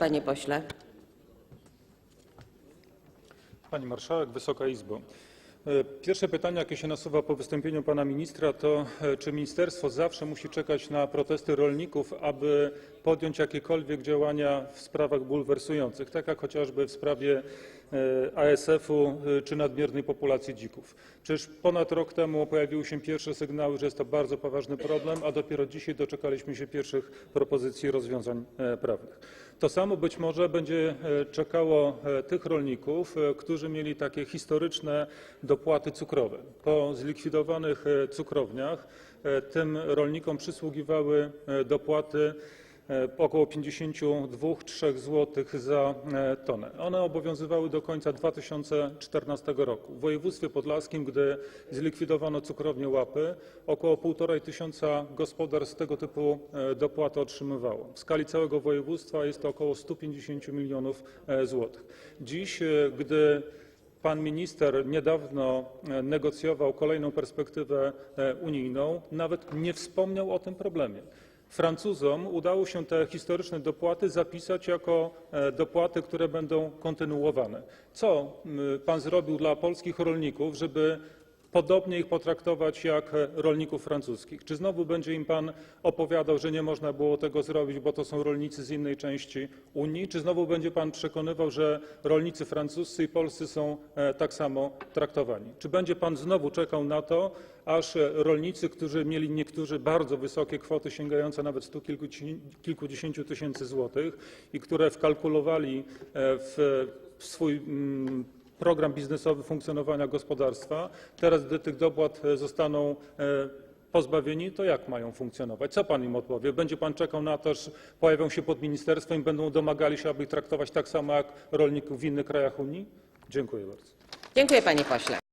panie pośle. Pani Marszałek, Wysoka Izbo. E, Pierwsze pytanie, jakie się nasuwa po wystąpieniu pana ministra, to e, czy ministerstwo zawsze musi czekać na protesty rolników, aby podjąć jakiekolwiek działania w sprawach bulwersujących, tak jak chociażby w sprawie e, ASF-u czy nadmiernej populacji dzików. Przecież ponad rok temu pojawiły się pierwsze sygnały, że jest to bardzo poważny problem, a dopiero dzisiaj doczekaliśmy się pierwszych propozycji rozwiązań prawnych. To samo być może będzie czekało tych rolników, którzy mieli takie historyczne dopłaty cukrowe. Po zlikwidowanych e, cukrowniach e, tym rolnikom przysługiwały e, dopłaty około 52-3 zł za tonę. One obowiązywały do końca 2014 roku. W województwie podlaskim, gdy zlikwidowano cukrownię Łapy, około 1,5 tysiąca gospodarstw tego typu dopłaty otrzymywało. W skali całego województwa jest to około 150 milionów złotych. Dziś, gdy Pan minister niedawno e, negocjował kolejną perspektywę e, unijną, nawet nie wspomniał o tym problemie. Francuzom udało się te historyczne dopłaty zapisać jako e, dopłaty, które będą kontynuowane. Co pan zrobił dla polskich rolników, żeby podobnie ich potraktować jak e, rolników francuskich? Czy znowu będzie im pan opowiadał, że nie można było tego zrobić, bo to są rolnicy z innej części Unii? Czy znowu będzie pan przekonywał, że rolnicy francuscy i polscy są e, tak samo traktowani? Czy będzie pan znowu czekał na to, aż e, rolnicy, którzy mieli niektórzy bardzo wysokie kwoty sięgające nawet stu kilkudziesięciu tysięcy złotych i które wkalkulowali w w swój mm, program biznesowy funkcjonowania gospodarstwa. Teraz, gdy tych dopłat e, zostaną e, pozbawieni, to jak mają funkcjonować? Co pan im odpowie? Będzie pan czekał na to, aż pojawią się pod ministerstwem i będą domagali się, aby ich traktować tak samo jak rolników w innych krajach Unii? Dziękuję bardzo. Dziękuję, panie pośle.